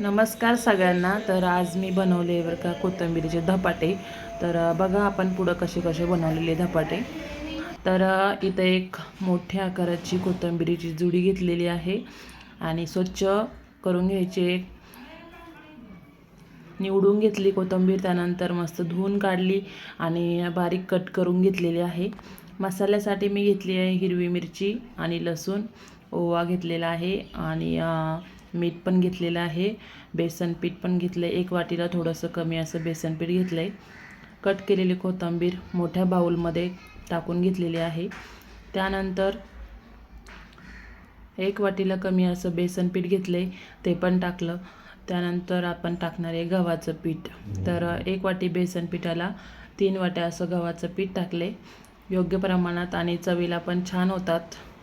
नमस्कार सगळ्यांना. तर आज मी बनवले बरं का कोथिंबिरीचे धपाटे. तर बघा आपण पुढं कसे कसे बनवलेले धपाटे. तर इथं एक मोठ्या आकाराची कोथिंबिरीची जुडी घेतलेली आहे. आणि स्वच्छ करून घ्यायची. निवडून घेतली कोथिंबीर त्यानंतर मस्त धुवून काढली आणि बारीक कट करून घेतलेली आहे. मसाल्यासाठी मी घेतली आहे हिरवी मिरची आणि लसूण ओवा घेतलेला आहे. आणि मीठ पण घेतलेलं आहे. बेसन पीठ पण घेतलं आहे एक वाटीला थोडंसं कमी असं बेसन पीठ घेतलं आहे कट केलेली कोथिंबीर मोठ्या बाऊलमध्ये टाकून घेतलेली आहे. त्यानंतर एक वाटीला कमी असं बेसन पीठ घेतले ते पण टाकलं. त्यानंतर आपण टाकणार आहे गव्हाचं पीठ. तर एक वाटी बेसन पिठाला तीन वाट्या असं गव्हाचं पीठ टाकले योग्य प्रमाणात आणि चवीला पण छान होतात.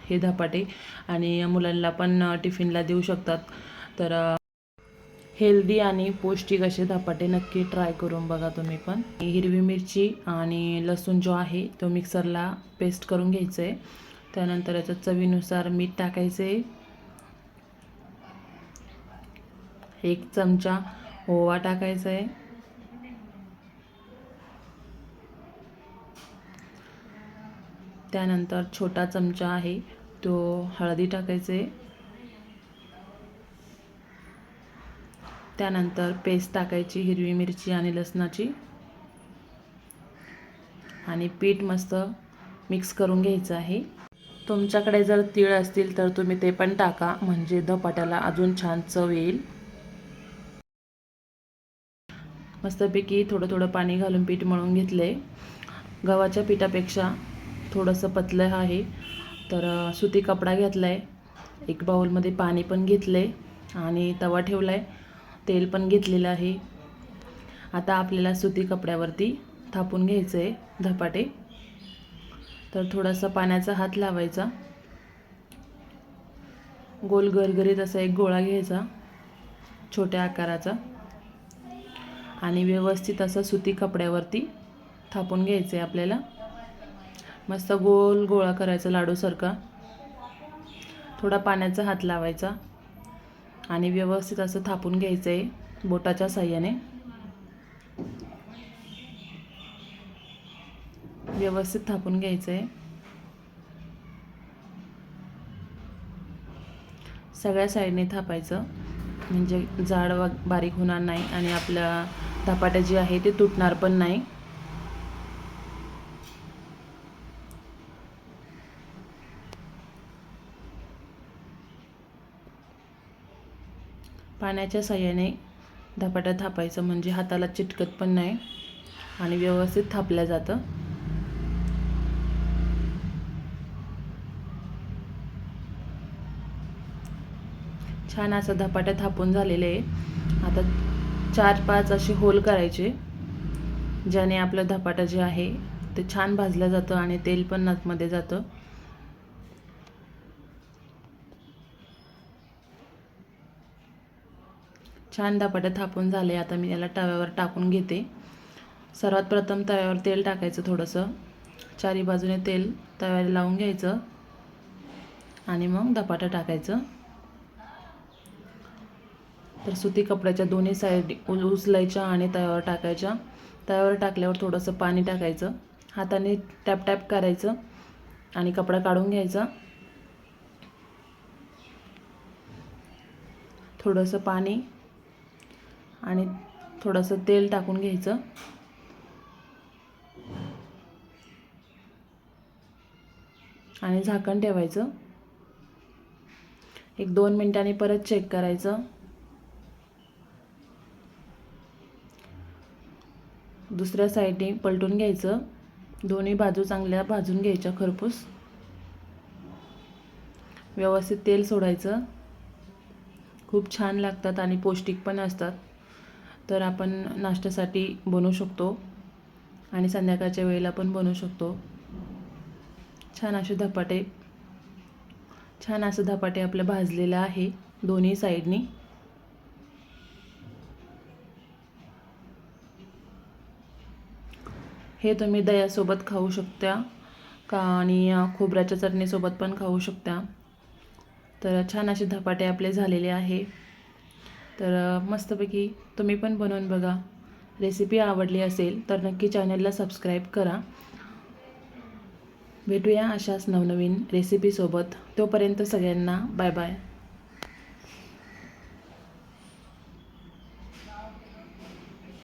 हे धपाटे आणि मुलांना पण टिफिनला देऊ शकतात. तर हेल्दी आणि पौष्टिक असे धपाटे नक्की ट्राय करून बघा तुम्ही पण. हिरवी मिरची आणि लसूण जो आहे तो मिक्सरला पेस्ट करून घ्यायचं आहे त्यानंतर याच्या चवीनुसार मीठ टाकायचं आहे एक चमचा ओवा टाकायचा आहे त्यानंतर छोटा चमचा आहे तो हळदी टाकायचे. त्यानंतर पेस्ट टाकायची हिरवी मिरची आणि लसणाची. आणि पीठ मस्त मिक्स करून घ्यायचं आहे. तुमच्याकडे जर तीळ असतील तर तुम्ही ते पण टाका म्हणजे धपाट्याला अजून छान चव येईल. मस्तपैकी थोडं थोडं पाणी घालून पीठ मळून घेतले. गव्हाच्या पिठापेक्षा थोडंसं पतलं आहे. तर सुती कपडा घेतला आहे एक बाउलमध्ये पाणी पण घेतलं आहे आणि तवा ठेवला आहे तेल पण घेतलेलं आहे. आता आपल्याला सुती कपड्यावरती थापून घ्यायचं आहे धपाटे. तर थोडासा पाण्याचा हात लावायचा. गोल गरगरीत असा एक गोळा घ्यायचा छोट्या आकाराचा. आणि व्यवस्थित असं सुती कपड्यावरती थापून घ्यायचं आहे आपल्याला. मस्त गोल गोळा करायचा लाडूसारखा. थोडा पाण्याचा हात लावायचा आणि व्यवस्थित असं थापून घ्यायचं आहे बोटाच्या साह्याने. व्यवस्थित थापून घ्यायचं आहे सगळ्या साईडने थापायचं. म्हणजे जाड व बारीक होणार नाही आणि आपल्या धपाट्या जी आहे ते तुटणार पण नाही. पाण्याच्या साह्याने धपाटा थापायचं म्हणजे हाताला चिटकत पण नाही आणि व्यवस्थित थापलं जातं. छान असं धपाटा थापून झालेले आहे आता चार पाच असे होल करायचे ज्याने आपलं धपाटा जे आहे ते छान भाजलं जातं आणि तेल पण नथमध्ये जातं. छान धपाटा थापून झाले. आता मी याला तव्यावर टाकून घेते. सर्वात प्रथम तव्यावर तेल टाकायचं थोडंसं. चारी बाजूने तेल तव्याला लावून घ्यायचं. आणि मग धपाटा टाकायचं. तर सुती कपड्याच्या दोन्ही साईड उल उचलायच्या आणि तव्यावर टाकायच्या. तव्यावर टाकल्यावर थोडंसं पाणी टाकायचं. हाताने टॅप टॅप करायचं. आणि कपडा काढून घ्यायचा. थोडंसं पाणी आणि थोडंसं तेल टाकून घ्यायचं. आणि झाकण ठेवायचं. एक दोन मिनिटांनी परत चेक करायचं. दुसऱ्या साईडने पलटून घ्यायचं. दोन्ही बाजू चांगल्या भाजून घ्यायच्या खरपूस. व्यवस्थित तेल सोडायचं. खूप छान लागतात आणि पौष्टिक पण असतात. तर आपण नाश्त्यासाठी बनवू शकतो. आणि संध्याकाळच्या वेळेला पण बनवू शकतो. छान असे धपाटे छान असं धपाटे आपलं भाजलेलं आहे दोन्ही साईडनी. हे तुम्ही दह्यासोबत खाऊ शकता का आणि खोबऱ्याच्या चटणीसोबत पण खाऊ शकता. तर छान असे धपाटे आपले झालेले आहे. तर मस्तपैकी तुम्ही पण बनवून बघा. रेसिपी आवडली असेल तर नक्की चॅनलला सबस्क्राईब करा. भेटूया अशाच नवनवीन रेसिपीसोबत तोपर्यंत सगळ्यांना बाय बाय.